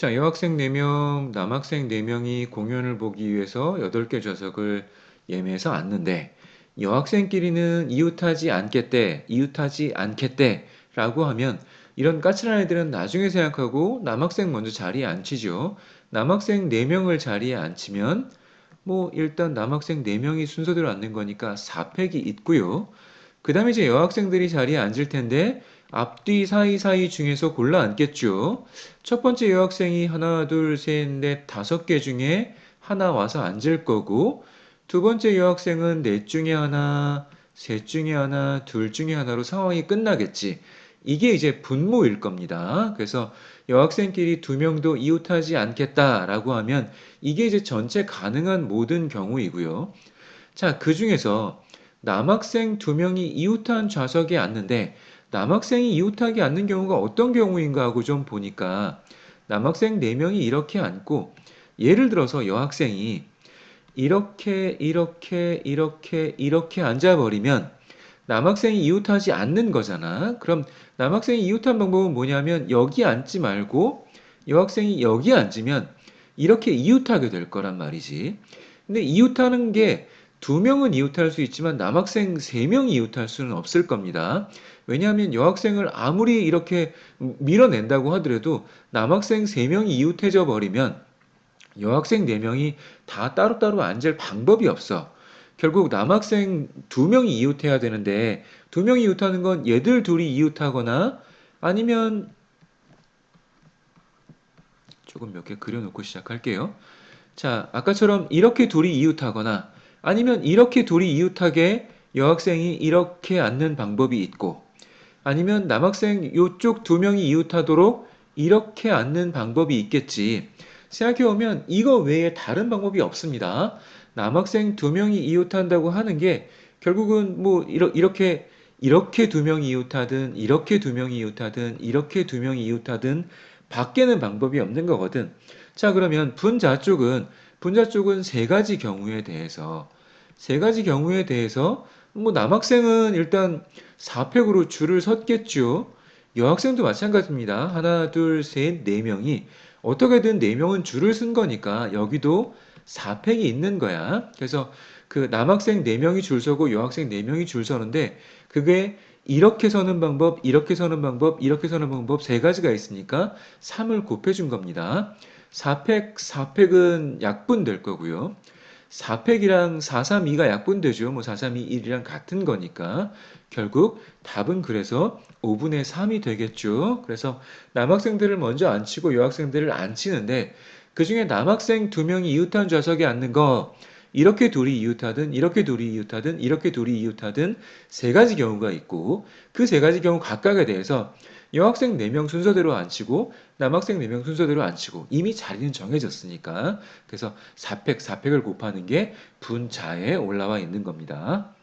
자, 여학생 4명, 남학생 4명이 공연을 보기 위해서 8개 좌석을 예매해서 앉는데 여학생끼리는 이웃하지 않겠대, 이웃하지 않겠대 라고 하면 이런 까칠한 애들은 나중에 생각하고 남학생 먼저 자리에 앉히죠. 남학생 4명을 자리에 앉히면 뭐 일단 남학생 4명이 순서대로 앉는 거니까 4팩이 있고요. 그 다음에 이제 여학생들이 자리에 앉을 텐데 앞뒤 사이사이 중에서 골라 앉겠죠. 첫 번째 여학생이 하나, 둘, 셋, 넷, 다섯 개 중에 하나 와서 앉을 거고 두 번째 여학생은 넷 중에 하나, 셋 중에 하나, 둘 중에 하나로 상황이 끝나겠지. 이게 이제 분모일 겁니다. 그래서 여학생끼리 두 명도 이웃하지 않겠다라고 하면 이게 이제 전체 가능한 모든 경우이고요. 자, 그 중에서 남학생 두 명이 이웃한 좌석에 앉는데 남학생이 이웃하게 앉는 경우가 어떤 경우인가 하고 좀 보니까 남학생 네명이 이렇게 앉고 예를 들어서 여학생이 이렇게 이렇게 이렇게 이렇게 앉아버리면 남학생이 이웃하지 않는 거잖아. 그럼 남학생이 이웃한 방법은 뭐냐면 여기 앉지 말고 여학생이 여기 앉으면 이렇게 이웃하게 될 거란 말이지. 근데 이웃하는 게 두 명은 이웃할 수 있지만 남학생 세 명이 이웃할 수는 없을 겁니다. 왜냐하면 여학생을 아무리 이렇게 밀어낸다고 하더라도 남학생 세 명이 이웃해져 버리면 여학생 네 명이 다 따로따로 앉을 방법이 없어. 결국 남학생 두 명이 이웃해야 되는데 두 명이 이웃하는 건 얘들 둘이 이웃하거나 아니면 조금 몇 개 그려놓고 시작할게요. 자, 아까처럼 이렇게 둘이 이웃하거나 아니면 이렇게 둘이 이웃하게 여학생이 이렇게 앉는 방법이 있고 아니면 남학생 요쪽 두 명이 이웃하도록 이렇게 앉는 방법이 있겠지. 생각해보면 이거 외에 다른 방법이 없습니다. 남학생 두 명이 이웃한다고 하는 게 결국은 뭐 이러- 이렇게 이렇게 두 명이 이웃하든 이렇게 두 명이 이웃하든 이렇게 두 명이 이웃하든 바뀌는 방법이 없는 거거든. 자, 그러면 분자 쪽은 분자 쪽은 세 가지 경우에 대해서 세 가지 경우에 대해서 뭐 남학생은 일단 4팩으로 줄을 섰겠죠. 여학생도 마찬가지입니다. 하나, 둘, 셋, 네 명이 어떻게든 네 명은 줄을 쓴 거니까 여기도 4팩이 있는 거야. 그래서 그 남학생 4명이 줄 서고 여학생 4명이 줄 서는데 그게 이렇게 서는 방법, 이렇게 서는 방법, 이렇게 서는 방법 세 가지가 있으니까 3을 곱해준 겁니다. 4팩, 4팩은 약분 될 거고요. 4팩이랑 432가 약분되죠. 뭐 432, 1이랑 같은 거니까. 결국 답은 그래서 5분의 3이 되겠죠. 그래서 남학생들을 먼저 앉히고 여학생들을 앉히는데 그 중에 남학생 두 명이 이웃한 좌석에 앉는 거 이렇게 둘이 이웃하든 이렇게 둘이 이웃하든 이렇게 둘이 이웃하든 세 가지 경우가 있고 그 세 가지 경우 각각에 대해서 여학생 4명 순서대로 앉히고 남학생 4명 순서대로 앉히고 이미 자리는 정해졌으니까 그래서 4팩 4팩을 곱하는 게 분자에 올라와 있는 겁니다.